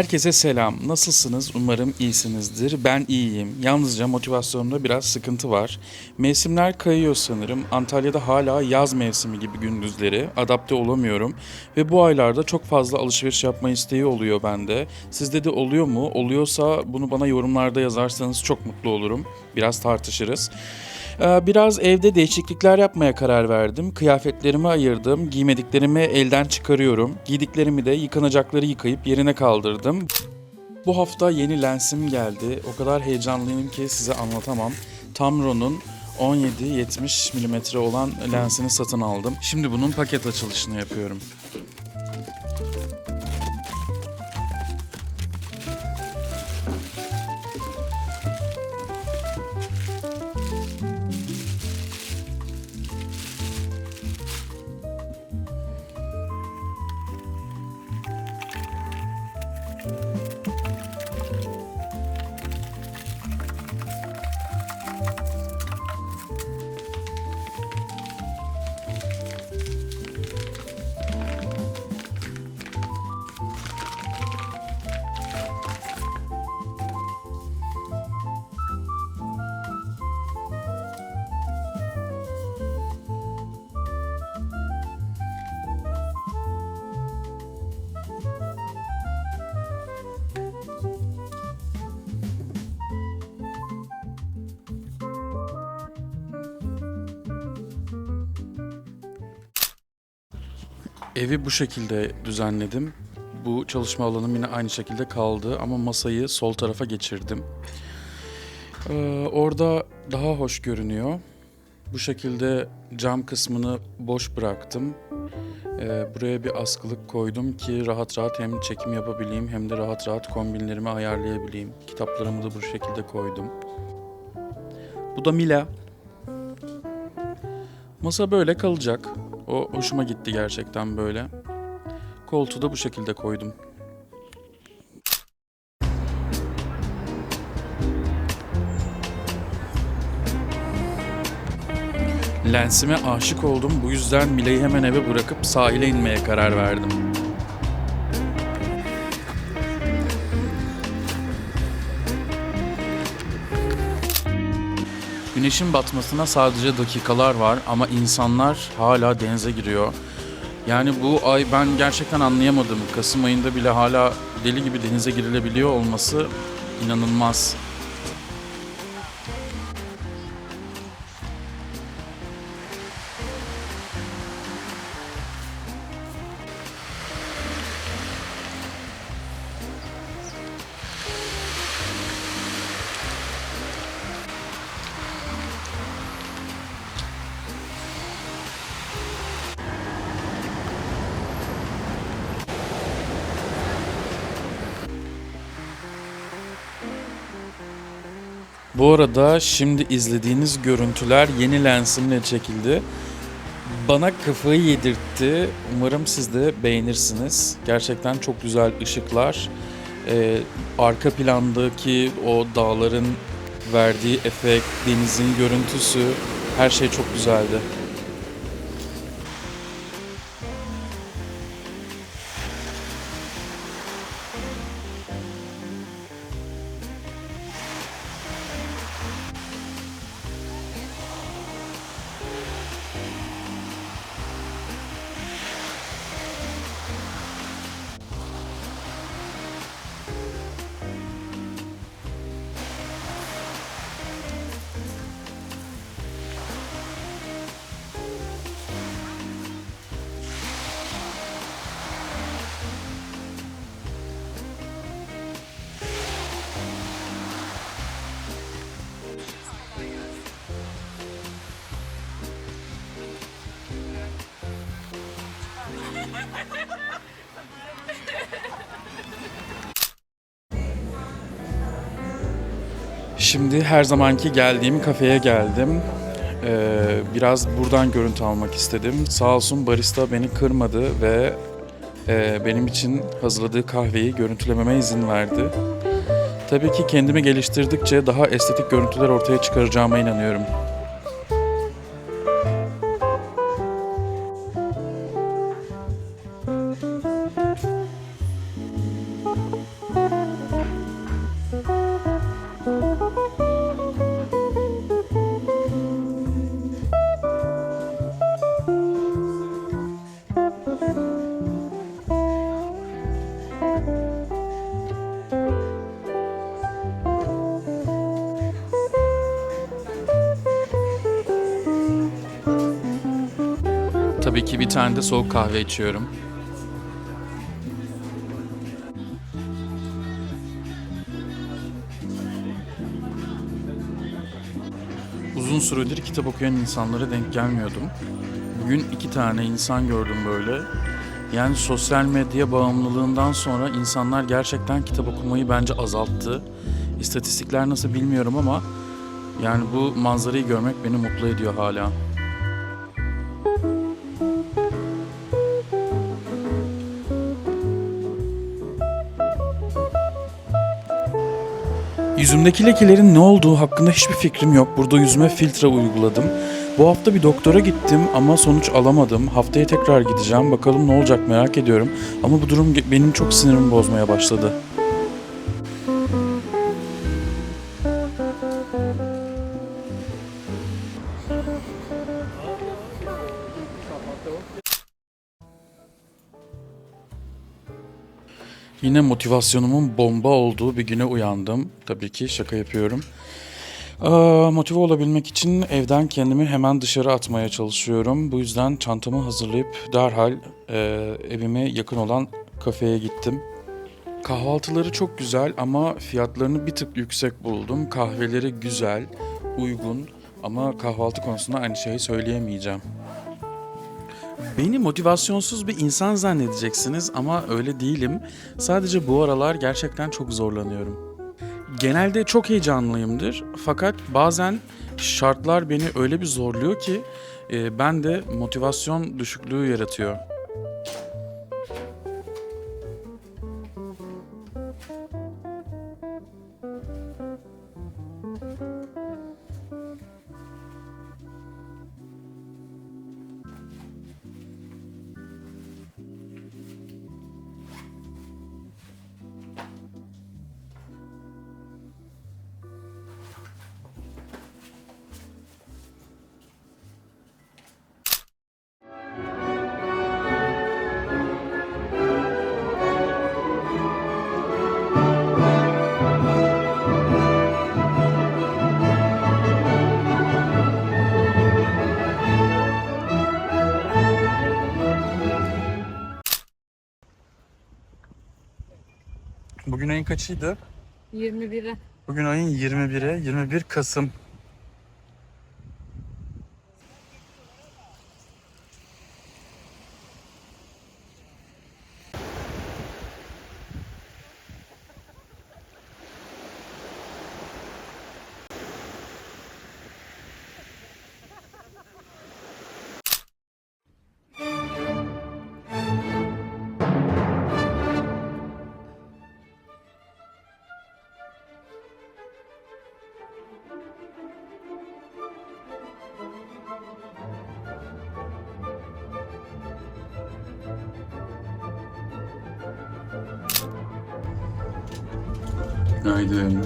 Herkese selam. Nasılsınız? Umarım iyisinizdir. Ben iyiyim. Yalnızca motivasyonumda biraz sıkıntı var. Mevsimler kayıyor sanırım. Antalya'da hala yaz mevsimi gibi gündüzleri. Adapte olamıyorum. Ve bu aylarda çok fazla alışveriş yapma isteği oluyor bende. Sizde de oluyor mu? Oluyorsa bunu bana yorumlarda yazarsanız çok mutlu olurum. Biraz tartışırız. Ee, Biraz evde değişiklikler yapmaya karar verdim. Kıyafetlerimi ayırdım, giymediklerimi elden çıkarıyorum. Giydiklerimi de yıkanacakları yıkayıp yerine kaldırdım. Bu hafta yeni lensim geldi. O kadar heyecanlıyım ki size anlatamam. Tamron'un 17-70 mm olan lensini satın aldım. Şimdi bunun paket açılışını yapıyorum. Bye. Evi bu şekilde düzenledim. Bu çalışma alanım yine aynı şekilde kaldı ama masayı sol tarafa geçirdim. Ee, orada daha hoş görünüyor. Bu şekilde cam kısmını boş bıraktım. Ee, buraya bir askılık koydum ki rahat rahat hem çekim yapabileyim hem de rahat rahat kombinlerimi ayarlayabileyim. Kitaplarımı da bu şekilde koydum. Bu da Mila. Masa böyle kalacak. O hoşuma gitti gerçekten böyle. Koltuğu da bu şekilde koydum. Lensime aşık oldum. Bu yüzden Mila'yı hemen eve bırakıp sahile inmeye karar verdim. Güneşin batmasına sadece dakikalar var ama insanlar hala denize giriyor. Yani bu ay ben gerçekten anlayamadım. Kasım ayında bile hala deli gibi denize girilebiliyor olması inanılmaz. Bu arada şimdi izlediğiniz görüntüler yeni lensimle çekildi. Bana kafayı yedirtti. Umarım siz de beğenirsiniz. Gerçekten çok güzel ışıklar. Ee, arka plandaki o dağların verdiği efekt, denizin görüntüsü, her şey çok güzeldi. Şimdi her zamanki geldiğim kafeye geldim. Ee, biraz buradan görüntü almak istedim. Sağ olsun barista beni kırmadı ve e, benim için hazırladığı kahveyi görüntülememe izin verdi. Tabii ki kendimi geliştirdikçe daha estetik görüntüler ortaya çıkaracağıma inanıyorum. Ki bir tane de soğuk kahve içiyorum. Uzun süredir kitap okuyan insanlara denk gelmiyordum. Bugün iki tane insan gördüm böyle. Yani sosyal medya bağımlılığından sonra insanlar gerçekten kitap okumayı bence azalttı. İstatistikler nasıl bilmiyorum ama yani bu manzarayı görmek beni mutlu ediyor hala. Yüzümdeki lekelerin ne olduğu hakkında hiçbir fikrim yok. Burada yüzüme filtre uyguladım. Bu hafta bir doktora gittim ama sonuç alamadım. Haftaya tekrar gideceğim. Bakalım ne olacak merak ediyorum. Ama bu durum benim çok sinirimi bozmaya başladı. Yine motivasyonumun bomba olduğu bir güne uyandım. Tabii ki şaka yapıyorum. Aa, motive olabilmek için evden kendimi hemen dışarı atmaya çalışıyorum. Bu yüzden çantamı hazırlayıp derhal e, evime yakın olan kafeye gittim. Kahvaltıları çok güzel ama fiyatlarını bir tık yüksek buldum. Kahveleri güzel, uygun ama kahvaltı konusunda aynı şeyi söyleyemeyeceğim. Beni motivasyonsuz bir insan zannedeceksiniz ama öyle değilim. Sadece bu aralar gerçekten çok zorlanıyorum. Genelde çok heyecanlıyımdır fakat bazen şartlar beni öyle bir zorluyor ki e, ben de motivasyon düşüklüğü yaratıyor. Kaçıydı? 21'e. Bugün ayın 21'i, 21 Kasım. Günaydın.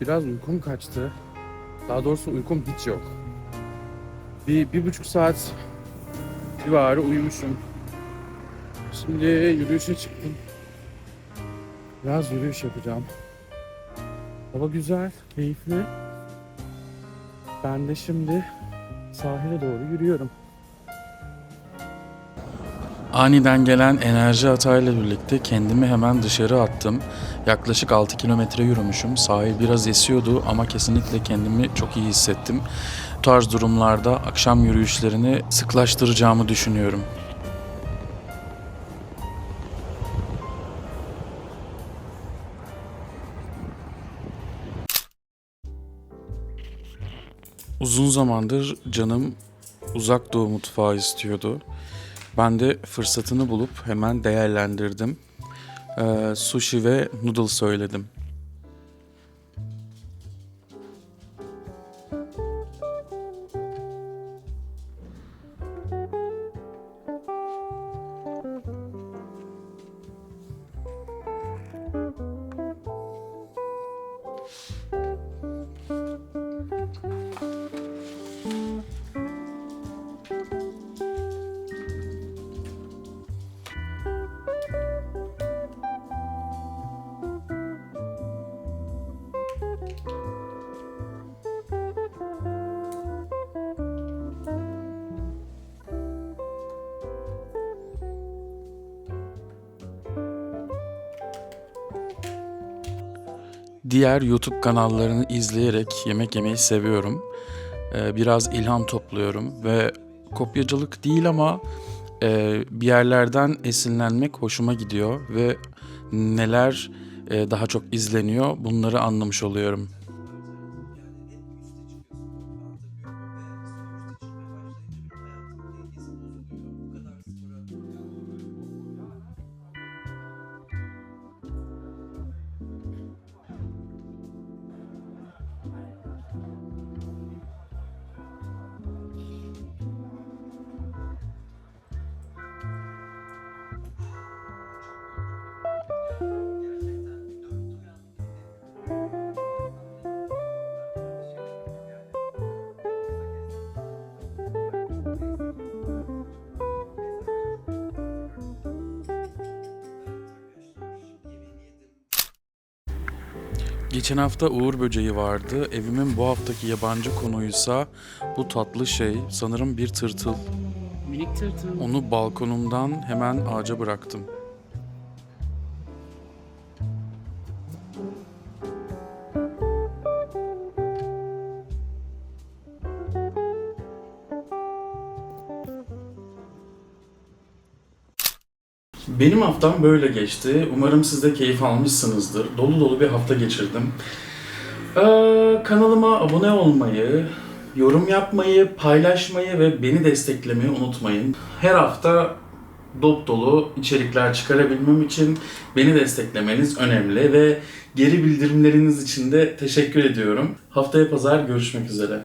Biraz uykum kaçtı. Daha doğrusu uykum hiç yok. Bir, bir buçuk saat civarı uyumuşum. Şimdi yürüyüşe çıktım. Biraz yürüyüş yapacağım. Hava güzel, keyifli. Ben de şimdi sahile doğru yürüyorum. Aniden gelen enerji hatayla birlikte kendimi hemen dışarı attım. Yaklaşık 6 kilometre yürümüşüm. Sahil biraz esiyordu ama kesinlikle kendimi çok iyi hissettim. Bu tarz durumlarda akşam yürüyüşlerini sıklaştıracağımı düşünüyorum. Uzun zamandır canım uzak doğu mutfağı istiyordu. Ben de fırsatını bulup hemen değerlendirdim. Ee, sushi ve noodle söyledim. Diğer YouTube kanallarını izleyerek yemek yemeyi seviyorum. Ee, biraz ilham topluyorum ve kopyacılık değil ama e, bir yerlerden esinlenmek hoşuma gidiyor ve neler e, daha çok izleniyor bunları anlamış oluyorum. Geçen hafta Uğur böceği vardı. Evimin bu haftaki yabancı konuysa bu tatlı şey sanırım bir tırtıl. Minik tırtıl. Onu balkonumdan hemen ağaca bıraktım. Benim haftam böyle geçti. Umarım siz de keyif almışsınızdır. Dolu dolu bir hafta geçirdim. Ee, kanalıma abone olmayı, yorum yapmayı, paylaşmayı ve beni desteklemeyi unutmayın. Her hafta dop dolu içerikler çıkarabilmem için beni desteklemeniz önemli ve geri bildirimleriniz için de teşekkür ediyorum. Haftaya pazar görüşmek üzere.